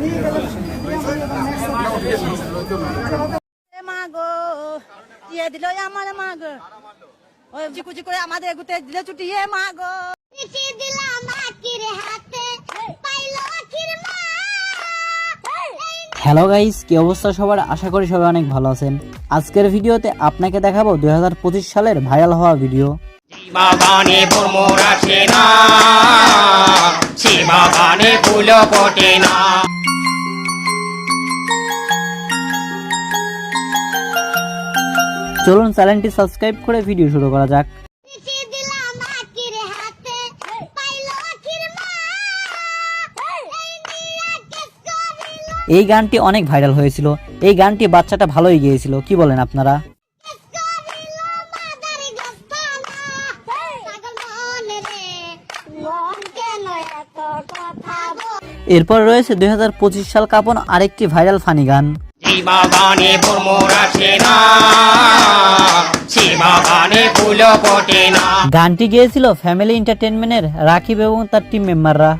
এ ইয়ে দিল আমার মা ওই চিকুচি করে আমাদের এগুতে দিলে ছুটি এ মা গো। চিঠি দিলাম আকির হাতে পাইল আকির মা। হ্যালো গাইস কি অবস্থা সবার? আশা করি সবাই অনেক ভালো আছেন। আজকের ভিডিওতে আপনাকে দেখাবো দুই হাজার পঁচিশ সালের ভাইরাল হওয়া ভিডিও। বাগানে ভ্রমর আসে না সে বাগানে ফুল ফোটে না। চলুন চ্যানেলটি সাবস্ক্রাইব করে ভিডিও শুরু করা যাক। এই গানটি অনেক ভাইরাল হয়েছিল। এই গানটি বাচ্চাটা ভালোই গিয়েছিল কি বলেন আপনারা? এরপর রয়েছে দুই হাজার পঁচিশ সাল কাপন আরেকটি ভাইরাল ফানি গান। সে বাগানে ভ্রমর আসে না। সে বাগানে ফুল ফোটে না। গানটি গিয়েছিল ফ্যামিলি এন্টারটেনমেন্টের রাকিব এবং তার টিম মেম্বাররা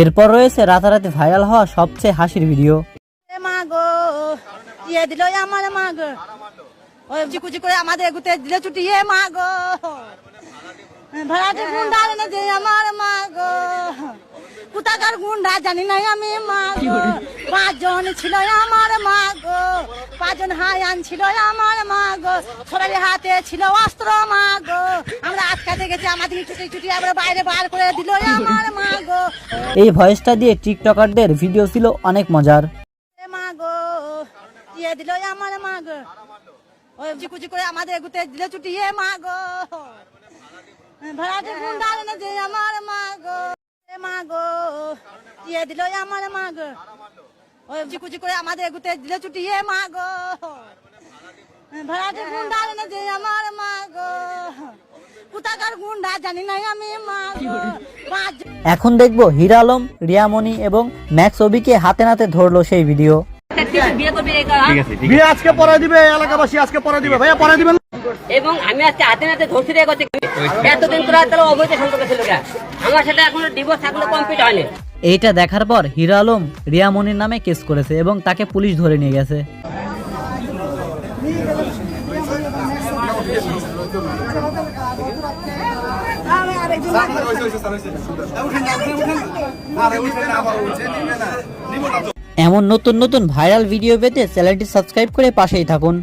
এরপর রয়েছে রাতারাতি ভাইরাল হওয়া সবচেয়ে হাসির ভিডিও এ মা গো ইয়ে দিল আমার মা গো। ওই চিকুচি করে আমাদের এগুতে দিলে ছুটি এ মা গো। ভাড়াটে গুন্ডা এনে দে আমার মা গো। কোথাকার গুন্ডা জানি না আমি মা গো। পাঁচজন ছিল আমার মা গো। পাঁচজন হায়ান ছিল আমার মা গো। সবাই হাতে ছিল অস্ত্র মা গো। আমরা আটকাতে গেছি আমাদের ছুটি ছুটি আমরা বাইরে বার করে দিল আমার মা গো। এই ভয়েসটা দিয়ে টিকটকারদের ভিডিও ছিল অনেক মজার। মা গো ইয়ে দিল আমার মা গো। ওই করে আমাদের এগুতে দিলে ছুটি গুন্ডা এনে দে আমার ইয়ে আমার মা গো। ওই চিকুচি করে আমাদের এনে দে আমার মা গো। গুন্ডা জানি না আমি মা এখন দেখব হিরা আলম রিয়ামণি এবং ম্যাক্স অবিকে হাতে নাতে ধরলো সেই ভিডিও। বিয়ে আজকে পরে দিবে এলাকাবাসী আজকে পরে দিবে ভাইয়া পরে দিবেন এবং আমি আজকে হাতে নাতে ধরছি রে করছি এতদিন তোরা তাহলে অবৈধ সম্পর্ক ছিল আমার সাথে এখনও ডিভোর্স থাকলে কমপ্লিট হয়নি এইটা দেখার পর হিরা আলম রিয়ামণির নামে কেস করেছে এবং তাকে পুলিশ ধরে নিয়ে গেছে এমন নতুন নতুন ভাইরাল ভিডিও পেতে চ্যানেলটি সাবস্ক্রাইব করে পাশেই থাকুন।